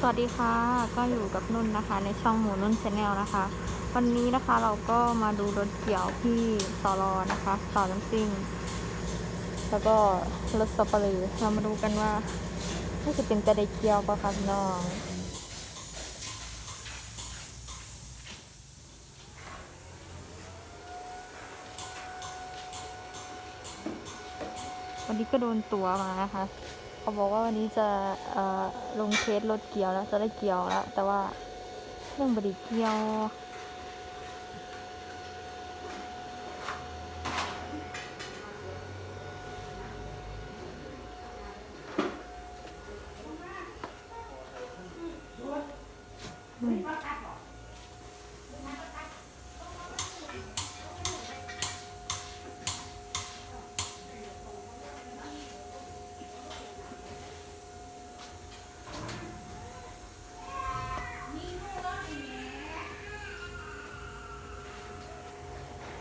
สวัสดีค่ะก็อยู่กับนุ่นนะคะ ในช่องหมูนุ่นชาแนลนะคะ วันนี้นะคะเราก็มาดูรถเกี่ยวที่สอรอนะคะต่อน้ำซิ่ง แล้วก็รถสปาร์เรามาดูกันว่าน่าจะเป็นจะได้เกี่ยวปะคะน้องวันนี้ก็โดนตัวมานะคะ เขาบอกว่าวันนี้จะลงเทสรถเกี่ยวแล้วจะได้เกี่ยวแล้ว แต่ว่าเรื่องบไดีเกี่ยว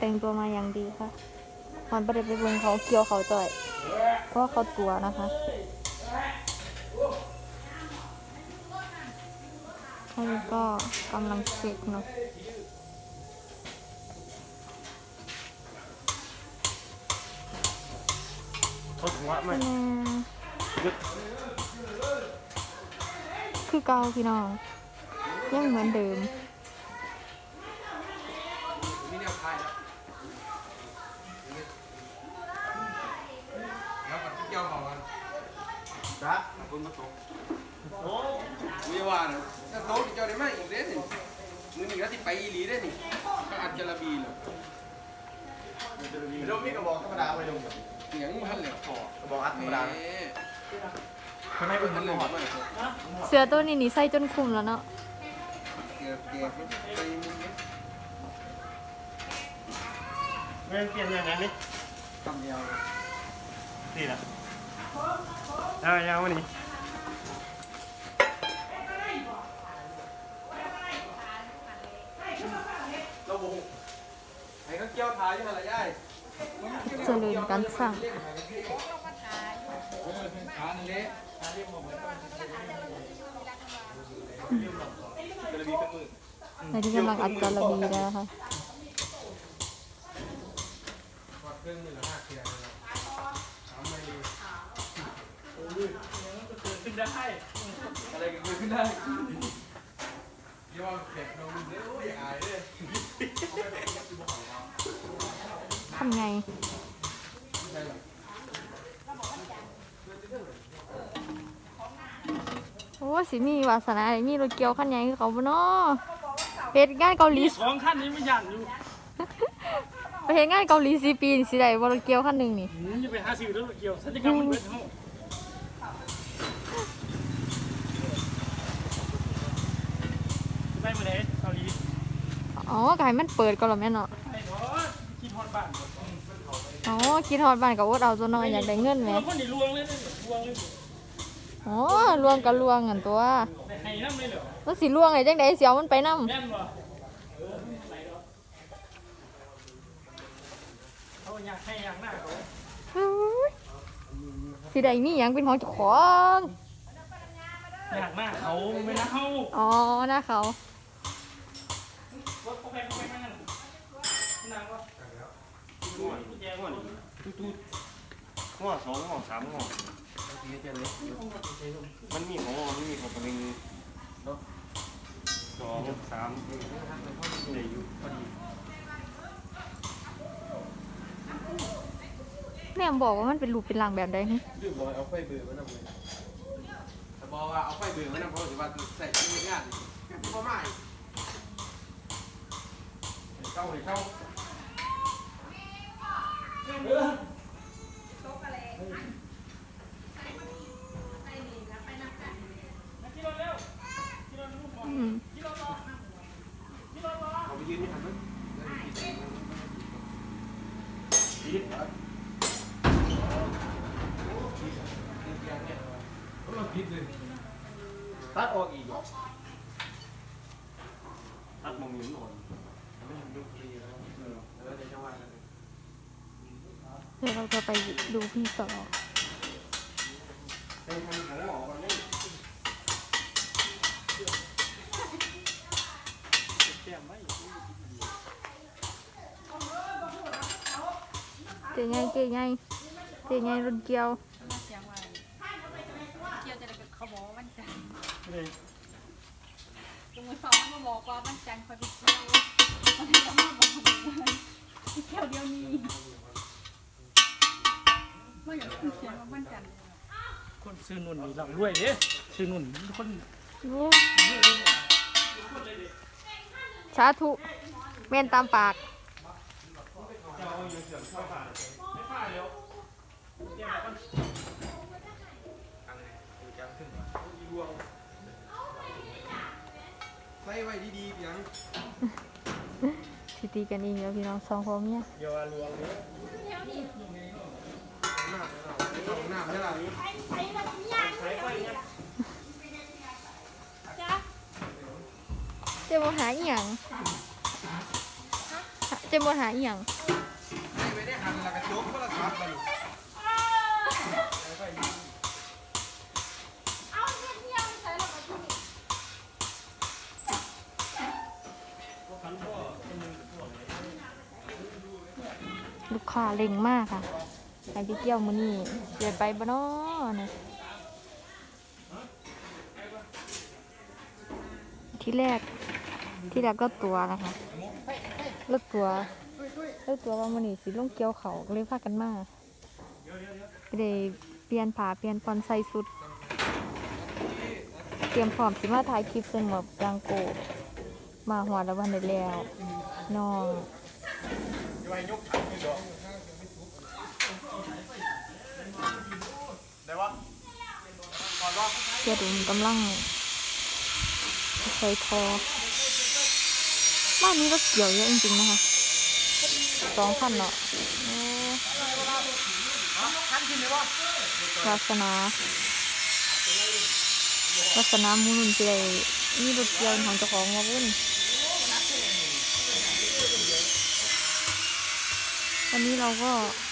แต่งตัวมาอย่างดีค่ะตอนประเด็นไปเบิ่งเขาเกี่ยวเขาจ่อย เพราะว่าเขาตัวนะคะอันนี้ก็กำลังเช็คเนาะเขาถึงว่าไม่แน่ยึดคือเก่าพี่น้องยังเหมือนเดิมมีะขอบคุณมาตกโอ้วิวานะถ้าโต๊ะที่เจ้าได้มาอีกเด้นี่มือหนึ่งแล้วที่ไปอีหลีได้นี่ก็อัจจระบีเลยยกมีกระบอกธรรมดาไปลงเสียงมันเลยพอกระบอกอัดธรรมดาเอ๊ะข้างในเป็นมัมันนเลยหอดมันเลยเสือตัวนี้นี่ใส่จนคุมแล้วเนาะเกี่ยวเกี่ยวไปมึงเนี่ยเงินเปลี่ยนยังไงนี่คำเดียวนี่แห ละยังยังวันนี้เราบุกให้เขาเกี่ยวทายยังไงล่ะยายเจริญการสั่งเออขาเละกระบี่กระมือในที่กำลังอัดจาระบีแล้วนะคะ ได้ อะไรกันเกิดขึ้นได้เรียกว่าแขกเราดูเลยโอ้ยอายเลยทำไง โอ้สิมีวาสนาได้มีรถเกี่ยวคันใหญ่คือเขาบ่เนาะเฮ็ดงานเกาหลี สองขั้นนี้ไม่ยันอยู่ไปเฮ็ดงานเกาหลีสีปีนี่สิได้บ่รถเกี่ยวคันหนึงนี่ หืมจะไปหาซื้อรถเกี่ยวสัญญกรรมมันเป็นเท่า ได้มาเลยเกาหลีอ๋อก็ให้มันเปิดก่อนแล้วแม่เนาะไอ้ทอดคิดฮอดบ้านอ๋อคิดฮอดบ้านก็อดเอาตัวน้อยอยากได้เงินแหมคนนี่ลวงเลยนะลวงเลยอ๋อลวงก็ลวงกันตัวได้ให้น้ำเลยเหรอมันสิลวงได้จังได๋สิเอามันไปนำแม่นบ่เออไหลเนาะเขาอยากให้อยากหน้าเขาสิได้มีหยังเป็นของเจ้าของอยากหน้าเขาไม่นะเขาอ๋อนะเขา ว่าเขาไปเขาไปนั่งนั่งว่าหัวแย่หัวนี่ตุ๊ดหัวสองหัวสามหัวมันมีของมันมีของตัวเองสองสามเดี๋ยวอยู่พอดีแม่บอกว่ามันเป็นรูปเป็นร่างแบบใดหึลืมบอกเอาไฟเบื่อมานำเลยแต่บอกว่าเอาไฟเบื่อมานำเพราะถือว่าใส่ที่งานงานที่พ่อไม่ เข้าให้เข้าอืมเอาไปยืนนี่หันมั้ยดีเราผิดเลยตัดออกอีกตัดมองนิ้วหน่อย เดี๋ยวเราจะไปดูพี่สออเจ๊ไงเจ๊ไงเจ๊ไงรุ่นเกียวเกียวจะขาบอกว่าวันจันทร์ลุงมือสองมาบอกว่าวันจันคอยไปเกียว ไปเที่ยวเดียวนี้ไม่อยากขึ้นเสียงว่าวันจันทร์คนซื้อนุ่นนี่เราด้วยเด้ซื้อนุ่นคนสาธุเม่นตามปาก ใส่ไว้ดีๆเพียง สิตีกันเองแล้วพี่น้องสองพ่อเมียเดี๋ยวลวงนี้น้าเข้าหน้าไม่ละใช้ไฟเนี่ยเจ๊บ่หาอีหยังเจ๊บ่หาอีหยังไม่ได้หันละกระจกก็ละครับ ลูกค้าเล็งมากค่ะไอ้ที่เกี่ยวมือนี้เดินไปบ่น้อนะที่แรกที่แรกก็ตัวนะคะเลิกตัวเลิกตัวว่ามือนี้สิลงเกี่ยวเขาก็เลยพากันมาก็เลยเปลี่ยนผ้าเปลี่ยนปอนใส่สุด เตรียมพร้อมสิมาถ่ายคลิปเส้นหมวกยางโกมาหัวแล้ววันได้แล้วน้อง ได้ปะเพื่อดุมกำลังใส่ทอบ้านนี้รถเกี่ยวเยอะจริงๆนะคะสองคันเนาะโอ้วาสนาวาสนามูลนเจยนี่รถเกี่ยวของเจ้าของมาบุ่น วันนี้เราก็